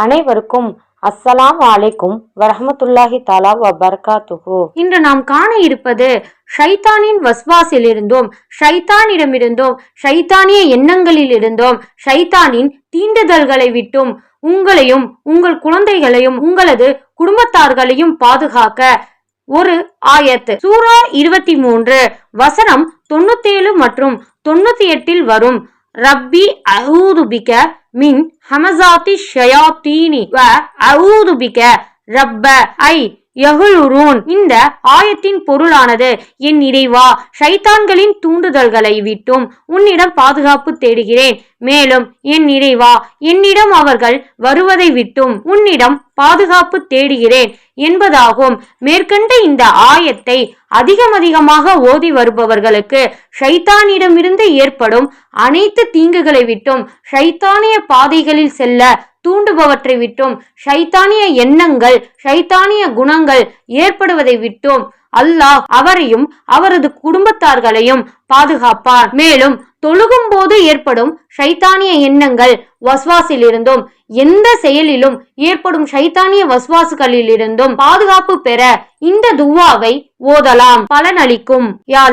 அனைவருக்கும் அஸ்ஸலாம் வலைக்கும் வரஹ்மத்துல்லாஹி தாலா வபர்காத்துகு இன்று நாம் காண இருப்பது ஷைத்தானின் வஸ்வாசிலிருந்தும் ஷைத்தானிடமிருந்தும் ஷைத்தானிய எண்ணங்களிலிருந்தும் ஷைத்தானின் தீண்டுதல்களை விட்டும் உங்களையும் உங்கள் குழந்தைகளையும் உங்களது குடும்பத்தார்களையும் பாதுகாக்க ஒரு ஆயத்து. சூரா இருபத்தி மூன்று வசனம் தொண்ணூத்தேழு மற்றும் தொண்ணூத்தி எட்டில் வரும். ரப்பி அஊது மின் ஹமசாத்தி ஷயாத்தீனி வ அவுதுபிக ரப்ப ஐ யகுலுரூன் இந்த ஆயத்தின் பொருளானது என் இறைவா ஷைத்தான்களின் தூண்டுதல்களை விட்டும் உன்னிடம் பாதுகாப்பு தேடுகிறேன். மேலும் என் இறைவா என்னிடம் அவர்கள் வருவதை விட்டும் உன்னிடம் பாதுகாப்பு தேடுகிறேன். என்பதாகும். மேற்கண்ட இந்த ஆயத்தை அதிகம் அதிகமாக ஓதி வருபவர்களுக்கு ஷைத்தானிடமிருந்து ஏற்படும் அனைத்து தீங்குகளை விட்டும் ஷைத்தானிய பாதைகளில் செல்ல தூண்டுபவற்றை விட்டும் ஷைத்தானிய எண்ணங்கள் ஷைத்தானிய குணங்கள் ஏற்படுவதை விட்டும் அல்லாஹ் அவரையும் அவரது குடும்பத்தார்களையும் பாதுகாப்பார். மேலும் தொழுகும் போது ஏற்படும் ஷைத்தானிய எண்ணங்கள் வஸ்வாசிலிருந்தும் எந்த செயலிலும் ஏற்படும் ஷைத்தானிய வஸ்வாசுகளிலிருந்தும் பாதுகாப்பு பெற இந்த துவாவை ஓதலாம். பலனளிக்கும். யா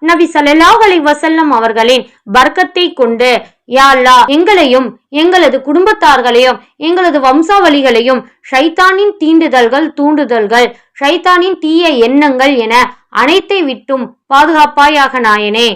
நபி ஸல்லல்லாஹு வசல்லம் அவர்களின் பர்க்கத்தை கொண்டு யா எங்களையும் எங்களது குடும்பத்தார்களையும் எங்களது வம்சாவளிகளையும் ஷைத்தானின் தீண்டுதல்கள் தூண்டுதல்கள் ஷைத்தானின் தீய எண்ணங்கள் என அனைத்தை விட்டும் பாதுகாப்பாயாக நாயனே.